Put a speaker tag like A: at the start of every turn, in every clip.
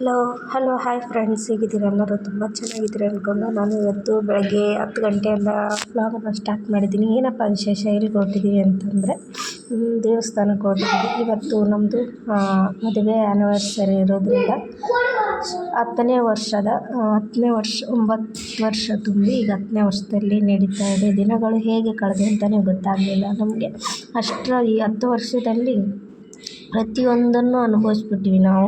A: Hello hello hi friends ಹೇಗಿದ್ದೀರ? ಎಲ್ಲರೂ ತುಂಬ ಚೆನ್ನಾಗಿದ್ದೀರ ಅಂದ್ಕೊಂಡು ನಾನು ಇವತ್ತು ಬೆಳಗ್ಗೆ ಹತ್ತು ಗಂಟೆಯಿಂದ ವ್ಲಾಗನ್ನು ಸ್ಟಾರ್ಟ್ ಮಾಡಿದ್ದೀನಿ. ಏನಪ್ಪ ವಿಶೇಷ? ಎಲ್ಲಿಗೆ ಹೊರಟಿದ್ದೀವಿ ಅಂತಂದರೆ ದೇವಸ್ಥಾನಕ್ಕೆ ಹೋಗಿದ್ದೀವಿ ಇವತ್ತು ನಮ್ಮದು ಮದುವೆ ಆ್ಯನಿವರ್ಸರಿ ಇರೋದ್ರಿಂದ ಹತ್ತನೇ ವರ್ಷದ ಹತ್ತನೇ ವರ್ಷ, ಒಂಬತ್ತು ವರ್ಷ ತುಂಬಿ ಈಗ ಹತ್ತನೇ ವರ್ಷದಲ್ಲಿ ನಡೀತಾ ಇದೆ. ದಿನಗಳು ಹೇಗೆ ಕಳೆದು ಅಂತಲೇ ಗೊತ್ತಾಗಲಿಲ್ಲ ನಮಗೆ. ಅಷ್ಟರ ಈ ಹತ್ತು ವರ್ಷದಲ್ಲಿ ಪ್ರತಿಯೊಂದನ್ನು ಅನುಭವಿಸ್ಬಿಟ್ಟಿವಿ ನಾವು.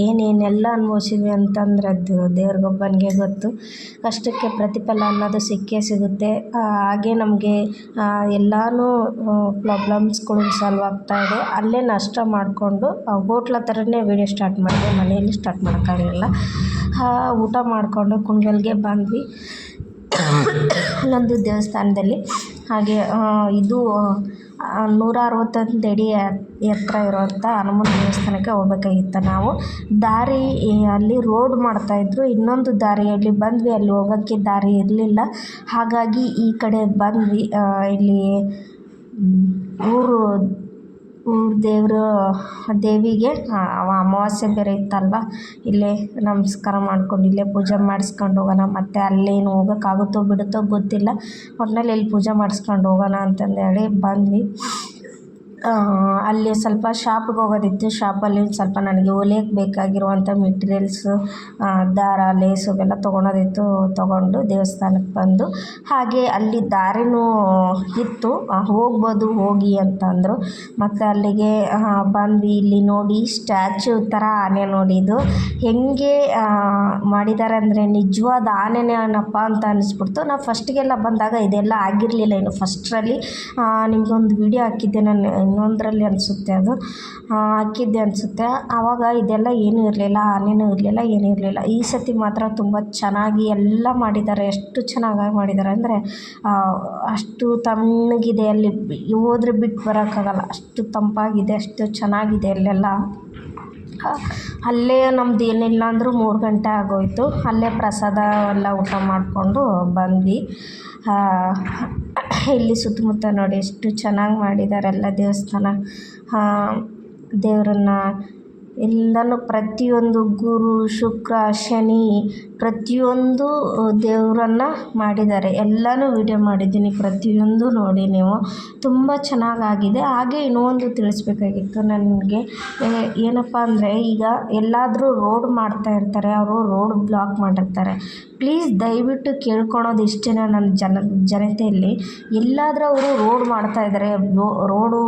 A: ಏನೇನೆಲ್ಲ ಅನುಭವಿಸಿದ್ವಿ ಅಂತಂದ್ರೆ ಅದು ದೇವ್ರಿಗೊಬ್ಬನಿಗೆ ಗೊತ್ತು. ಕಷ್ಟಕ್ಕೆ ಪ್ರತಿಫಲ ಅನ್ನೋದು ಸಿಕ್ಕೇ ಸಿಗುತ್ತೆ. ಹಾಗೆ ನಮಗೆ ಎಲ್ಲನೂ ಪ್ರಾಬ್ಲಮ್ಸ್ಗಳು ಸಾಲ್ವ್ ಇದೆ. ಅಲ್ಲೇ ನಷ್ಟ ಮಾಡಿಕೊಂಡು ಹೋಟ್ಲ ಥರನೇ ವೀಡಿಯೋ ಸ್ಟಾರ್ಟ್ ಮಾಡಿದೆ. ಮನೆಯಲ್ಲಿ ಸ್ಟಾರ್ಟ್ ಮಾಡೋಕ್ಕಾಗಲಿಲ್ಲ. ಊಟ ಮಾಡಿಕೊಂಡು ಕುಂಡಲ್ಗೆ ಬಂದ್ವಿ. ಅಲ್ಲೊಂದು ದೇವಸ್ಥಾನದಲ್ಲಿ. ಹಾಗೆ ಇದು ನೂರ ಅರವತ್ತೊಂದು ಅಡಿ ಎತ್ತರ ಇರುವಂಥ ಹನುಮನ್ ದೇವಸ್ಥಾನಕ್ಕೆ ಹೋಗ್ಬೇಕಾಗಿತ್ತು. ನಾವು ದಾರಿ ಅಲ್ಲಿ ರೋಡ್ ಮಾಡ್ತಾಯಿದ್ರು ಇನ್ನೊಂದು ದಾರಿಯಲ್ಲಿ ಬಂದ್ವಿ. ಅಲ್ಲಿ ಹೋಗೋಕ್ಕೆ ದಾರಿ ಇರಲಿಲ್ಲ. ಹಾಗಾಗಿ ಈ ಕಡೆ ಬಂದ್ವಿ. ಇಲ್ಲಿ, ಊರು ಊರು ದೇವರು, ದೇವಿಗೆ ಅಮಾವಾಸ್ಯೆ ಬೇರೆ ಇತ್ತಲ್ವ? ಇಲ್ಲೇ ನಮಸ್ಕಾರ ಮಾಡ್ಕೊಂಡು ಇಲ್ಲೇ ಪೂಜೆ ಮಾಡಿಸ್ಕೊಂಡು ಹೋಗೋಣ. ಮತ್ತು ಅಲ್ಲೇನು ಹೋಗೋಕ್ಕಾಗುತ್ತೋ ಬಿಡುತ್ತೋ ಗೊತ್ತಿಲ್ಲ. ಒಟ್ನಲ್ಲಿ ಇಲ್ಲಿ ಪೂಜೆ ಮಾಡಿಸ್ಕೊಂಡು ಹೋಗೋಣ ಅಂತಂದೇಳಿ ಬಂದ್ವಿ. ಅಲ್ಲಿ ಸ್ವಲ್ಪ ಶಾಪ್ಗೆ ಹೋಗೋದಿತ್ತು. ಶಾಪಲ್ಲಿ ಸ್ವಲ್ಪ ನನಗೆ ಹೊಲಿಯಕ್ಕೆ ಬೇಕಾಗಿರುವಂಥ ಮೆಟೀರಿಯಲ್ಸು ದಾರ ಲೇಸು ಇವೆಲ್ಲ ತೊಗೊಳೋದಿತ್ತು. ತೊಗೊಂಡು ದೇವಸ್ಥಾನಕ್ಕೆ ಬಂದು. ಹಾಗೆ ಅಲ್ಲಿ ದಾರಿನೂ ಇತ್ತು. ಹೋಗ್ಬೋದು, ಹೋಗಿ ಅಂತ ಅಂದರು. ಮತ್ತು ಅಲ್ಲಿಗೆ ಬಂದ್ವಿ ಇಲ್ಲಿ ನೋಡಿ ಸ್ಟ್ಯಾಚ್ಯೂ ಥರ ಆನೆ ನೋಡಿದ್ದು. ಹೆಂಗೆ ಮಾಡಿದ್ದಾರೆ ಅಂದರೆ ನಿಜವಾದ ಆನೆನೇ ಏನಪ್ಪ ಅಂತ ಅನ್ನಿಸ್ಬಿಡ್ತು ನಾವು ಫಸ್ಟಿಗೆಲ್ಲ ಬಂದಾಗ ಇದೆಲ್ಲ ಆಗಿರಲಿಲ್ಲ ಇನ್ನು. ಫಸ್ಟ್ರಲ್ಲಿ ಒಂದು ವಿಡಿಯೋ ಹಾಕಿದ್ದೆ ನಾನು. ಇನ್ನೊಂದರಲ್ಲಿ ಅನಿಸುತ್ತೆ ಅದು. ಹಾಕಿದ್ದೆ ಅನಿಸುತ್ತೆ. ಆವಾಗ ಇದೆಲ್ಲ ಏನೂ ಇರಲಿಲ್ಲ ಆನೆನೂ ಇರಲಿಲ್ಲ, ಏನೂ ಇರಲಿಲ್ಲ. ಈ ಸತಿ ಮಾತ್ರ ತುಂಬ ಚೆನ್ನಾಗಿ ಎಲ್ಲ ಮಾಡಿದ್ದಾರೆ. ಎಷ್ಟು ಚೆನ್ನಾಗಿ ಮಾಡಿದ್ದಾರೆ ಅಂದರೆ ಅಷ್ಟು ತಣ್ಣಗಿದೆ ಅಲ್ಲಿ. ಹೋದ್ರೆ ಬಿಟ್ಟು ಬರೋಕ್ಕಾಗಲ್ಲ. ಅಷ್ಟು ತಂಪಾಗಿದೆ, ಅಷ್ಟು ಚೆನ್ನಾಗಿದೆ ಅಲ್ಲೆಲ್ಲ. ಅಲ್ಲೇ ನಮ್ದು ಏನಿಲ್ಲ ಅಂದರೂ ಮೂರು ಗಂಟೆ ಆಗೋಯಿತು. ಅಲ್ಲೇ ಪ್ರಸಾದ ಎಲ್ಲ ಊಟ ಮಾಡಿಕೊಂಡು ಬಂದ್ವಿ. ಇಲ್ಲಿ ಸುತ್ತಮುತ್ತ ನೋಡಿ ಎಷ್ಟು ಚೆನ್ನಾಗಿ ಮಾಡಿದ್ದಾರೆ ಎಲ್ಲ ದೇವಸ್ಥಾನ. ದೇವರನ್ನ ಎಲ್ಲನೂ ಪ್ರತಿಯೊಂದು ಗುರು ಶುಕ್ರ ಶನಿ ಪ್ರತಿಯೊಂದು ದೇವರನ್ನ ಮಾಡಿದ್ದಾರೆ. ಎಲ್ಲನೂ ವೀಡಿಯೋ ಮಾಡಿದ್ದೀನಿ. ಪ್ರತಿಯೊಂದು ನೋಡಿ ನೀವು. ತುಂಬ ಚೆನ್ನಾಗಾಗಿದೆ. ಹಾಗೆ ಇನ್ನೊಂದು ತಿಳಿಸ್ಬೇಕಾಗಿತ್ತು ನನಗೆ. ಏನಪ್ಪ ಅಂದರೆ ಈಗ ಎಲ್ಲಾದರೂ ರೋಡ್ ಮಾಡ್ತಾ ಇರ್ತಾರೆ. ಅವರು ರೋಡ್ ಬ್ಲಾಕ್ ಮಾಡಿರ್ತಾರೆ. ಪ್ಲೀಸ್ ದಯವಿಟ್ಟು ಕೇಳ್ಕೊಳೋದು ಇಷ್ಟೇ ನನ್ನ ಜನ, ಜನತೆಯಲ್ಲಿ. ಎಲ್ಲಾದರೂ ಅವರು ರೋಡ್ ಮಾಡ್ತಾ ಇದ್ದಾರೆ. ರೋಡು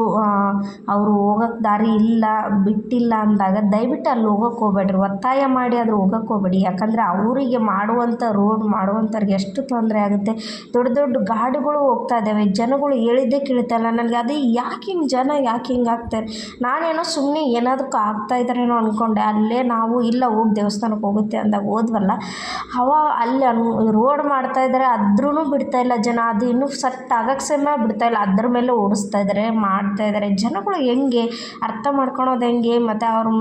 A: ಅವರು ಹೋಗೋಕ್ಕೆ ದಾರಿ ಇಲ್ಲ, ಬಿಟ್ಟಿಲ್ಲ ಅಂದಾಗ ದಯವಿಟ್ಟು ಅಲ್ಲಿ ಹೋಗೋಕ್ಕೆ ಹೋಗ್ಬೇಡ್ರಿ. ಒತ್ತಾಯ ಮಾಡಿ ಆದರೂ ಹೋಗೋಕ್ಕೆ ಹೋಗ್ಬೇಡಿ. ಯಾಕಂದರೆ ಅವರಿಗೆ ಮಾಡುವಂಥ ರೋಡ್ ಮಾಡುವಂಥವ್ರಿಗೆ ಎಷ್ಟು ತೊಂದರೆ ಆಗುತ್ತೆ. ದೊಡ್ಡ ದೊಡ್ಡ ಗಾಡಿಗಳು ಹೋಗ್ತಾ ಇದ್ದಾವೆ. ಜನಗಳು ಹೇಳಿದ್ದೇ ಕೇಳ್ತಾಯಿಲ್ಲ ನನಗೆ ಅದೇ ಯಾಕೆ ಹಿಂಗೆ ಜನ ಯಾಕೆ ಹಿಂಗೆ ಆಗ್ತಾರೆ? ನಾನೇನೋ ಸುಮ್ಮನೆ ಏನಾದಕ್ಕೂ ಆಗ್ತಾ ಇದ್ದಾರೇನೋ ಅಂದ್ಕೊಂಡೆ ಅಲ್ಲೇ ನಾವು ಇಲ್ಲ, ಹೋಗಿ ದೇವಸ್ಥಾನಕ್ಕೆ ಹೋಗುತ್ತೆ ಅಂದಾಗ ಹೋದ್ವಲ್ಲ, ಅವ ಅಲ್ಲಿ ರೋಡ್ ಮಾಡ್ತಾ ಇದ್ದಾರೆ ಆದ್ರೂ ಬಿಡ್ತಾ ಇಲ್ಲ ಜನ. ಅದು ಇನ್ನೂ ಸಟ್ ಆಗಕ್ಕೆ ಸಮಯ ಬಿಡ್ತಾ ಇಲ್ಲ. ಅದ್ರ ಮೇಲೆ ಓಡಿಸ್ತಾ ಇದ್ದಾರೆ, ಮಾಡ್ತಾ ಇದ್ದಾರೆ. ಜನಗಳು ಹೆಂಗೆ? ಅರ್ಥ ಮಾಡ್ಕೊಳೋದು ಹೆಂಗೆ? ಮತ್ತು ಅವ್ರು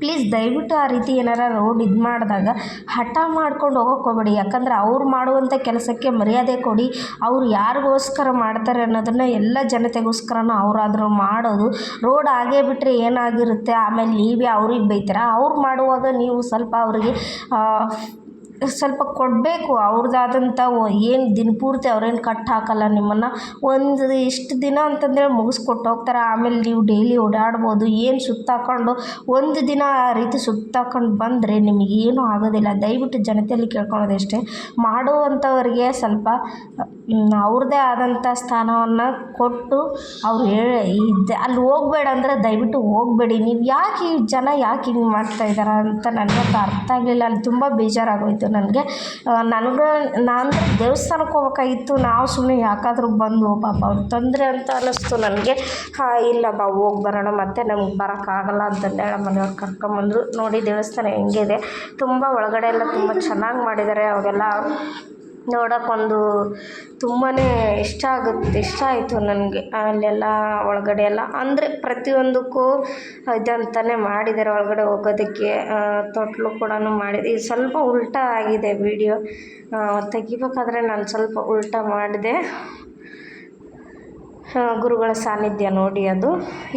A: ಪ್ಲೀಸ್ ದಯವಿಟ್ಟು ಆ ರೀತಿ ಏನಾರ ರೋಡ್ ಇದು ಮಾಡಿದಾಗ ಹಠ ಮಾಡ್ಕೊಂಡು ಹೋಗೋಕ್ಕೆ ಹೋಗ್ಬೇಡಿ ಯಾಕಂದರೆ ಅವ್ರು ಮಾಡುವಂಥ ಕೆಲಸಕ್ಕೆ ಮರ್ಯಾದೆ ಕೊಡಿ. ಅವ್ರು ಯಾರಿಗೋಸ್ಕರ ಮಾಡ್ತಾರೆ ಅನ್ನೋದನ್ನು ಎಲ್ಲ ಜನತೆಗೋಸ್ಕರನೂ ಅವರಾದರೂ ಮಾಡೋದು. ರೋಡ್ ಆಗೇ ಬಿಟ್ಟರೆ ಏನಾಗಿರುತ್ತೆ? ಆಮೇಲೆ ನೀವೇ ಅವ್ರಿಗೆ ಬೈತೀರ? ಅವ್ರು ಮಾಡುವಾಗ ನೀವು ಸ್ವಲ್ಪ ಅವ್ರಿಗೆ ಸ್ವಲ್ಪ ಕೊಡಬೇಕು ಅವ್ರದ್ದಾದಂಥ ಏನು ದಿನಪೂರ್ತಿ ಅವ್ರೇನು ಕಟ್ ಹಾಕಲ್ಲ ನಿಮ್ಮನ್ನು. ಒಂದು ಇಷ್ಟು ದಿನ ಅಂತಂದರೆ ಮುಗಿಸ್ಕೊಟ್ಟು ಹೋಗ್ತಾರೆ. ಆಮೇಲೆ ನೀವು ಡೈಲಿ ಓಡಾಡ್ಬೋದು, ಏನು ಸುತ್ತಾಕೊಂಡು, ಒಂದು ದಿನ ಆ ರೀತಿ ಸುತ್ತಾಕೊಂಡು ಬಂದರೆ ನಿಮಗೇನು ಆಗೋದಿಲ್ಲ. ದಯವಿಟ್ಟು ಜನತೆಯಲ್ಲಿ ಕೇಳ್ಕೊಳ್ಳೋದಷ್ಟೇ. ಮಾಡುವಂಥವ್ರಿಗೆ ಸ್ವಲ್ಪ ಅವ್ರದ್ದೇ ಆದಂಥ ಸ್ಥಾನವನ್ನು ಕೊಟ್ಟು ಅವ್ರು ಹೇಳಿ ಇದು ಅಲ್ಲಿ ಹೋಗ್ಬೇಡ ಅಂದರೆ ದಯವಿಟ್ಟು ಹೋಗಬೇಡಿ. ನೀವು ಯಾಕೆ ಈ ಜನ ಯಾಕೆ ಹಿಂಗೆ ಮಾಡ್ತಾ ಇದ್ದಾರೆ ಅಂತ ನನಗಂತೂ ಅರ್ಥ ಆಗಲಿಲ್ಲ. ಅಲ್ಲಿ ತುಂಬ ಬೇಜಾರಾಗೋಯಿತು ನನಗೆ. ನನಗೆ ನಾನು ದೇವಸ್ಥಾನಕ್ಕೆ ಹೋಗ್ಬೇಕಾಗಿತ್ತು. ನಾವು ಸುಮ್ಮನೆ ಯಾಕಾದರೂ ಬಂದು ಪಾಪ ಅವ್ರು ತೊಂದರೆ ಅಂತ ಅನ್ನಿಸ್ತು ನನಗೆ. ಹಾಂ, ಇಲ್ಲ ಬಾ, ಹೋಗಿ ಬರೋಣ. ಮತ್ತು ನಮ್ಗೆ ಬರೋಕ್ಕಾಗಲ್ಲ ಅಂತಂದೇಳಿ ಮನೆಯವ್ರು ಕರ್ಕೊಂಬಂದರು ನೋಡಿ ದೇವಸ್ಥಾನ ಹೆಂಗಿದೆ. ತುಂಬ ಒಳಗಡೆ ಎಲ್ಲ ತುಂಬ ಚೆನ್ನಾಗಿ ಮಾಡಿದ್ದಾರೆ. ಅವೆಲ್ಲ ನೋಡೋಕ್ಕೊಂದು ತುಂಬಾ ಇಷ್ಟ ಆಗುತ್ತೆ, ಇಷ್ಟ ಆಯಿತು ನನಗೆ. ಅಲ್ಲೆಲ್ಲ ಒಳಗಡೆ ಎಲ್ಲ, ಅಂದರೆ ಪ್ರತಿಯೊಂದಕ್ಕೂ ಇದಂತಲೇ ಮಾಡಿದ್ದಾರೆ ಒಳಗಡೆ ಹೋಗೋದಕ್ಕೆ. ತೊಟ್ಲು ಕೂಡ ಮಾಡಿದೆ. ಇದು ಸ್ವಲ್ಪ ಉಲ್ಟಾ ಆಗಿದೆ ವಿಡಿಯೋ ತೆಗಿಬೇಕಾದ್ರೆ ನಾನು ಸ್ವಲ್ಪ ಉಲ್ಟಾ ಮಾಡಿದೆ. ಗುರುಗಳ ಸಾನ್ನಿಧ್ಯ ನೋಡಿ ಅದು.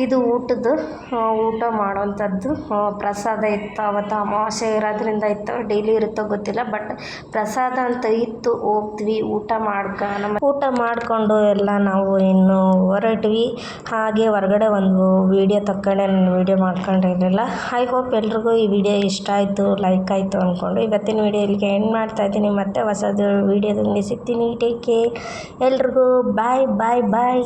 A: ಇದು ಊಟದ ಊಟ ಮಾಡೋವಂಥದ್ದು. ಪ್ರಸಾದ ಇತ್ತು, ಅವತ್ತು ಅಮಾವಾಸ್ಯೆ ಇರೋದ್ರಿಂದ ಇತ್ತು, ಡೈಲಿ ಇರುತ್ತೋ ಗೊತ್ತಿಲ್ಲ, ಬಟ್ ಪ್ರಸಾದ ಅಂತ ಇತ್ತು ಹೋಗ್ತೀವಿ ಊಟ ಮಾಡ್ಕ, ನಮ್ಮ ಊಟ ಮಾಡಿಕೊಂಡು ಎಲ್ಲ ನಾವು ಇನ್ನು ಹೊರಟ್ವಿ. ಹಾಗೆ ಹೊರಗಡೆ ಒಂದು ವೀಡಿಯೋ ತಕ್ಕೊಂಡೆ, ನಾನು ವೀಡಿಯೋ ಮಾಡ್ಕೊಂಡಿರಲಿಲ್ಲ ಐ ಹೋಪ್ ಎಲ್ರಿಗೂ ಈ ವಿಡಿಯೋ ಇಷ್ಟ ಆಯಿತು, ಲೈಕ್ ಆಯಿತು ಅಂದ್ಕೊಂಡು ಇವತ್ತಿನ ವಿಡಿಯೋ ಇಲ್ಲಿಗೆ ಎಂಡ್ ಮಾಡ್ತಾ ಇದ್ದೀನಿ. ಮತ್ತೆ ಹೊಸದು ವೀಡಿಯೋದಲ್ಲಿ ಸಿಗ್ತೀನಿ. ಟೇಕ್ ಕೇರ್ ಎಲ್ರಿಗೂ ಬಾಯ್ ಬಾಯ್ ಬಾಯ್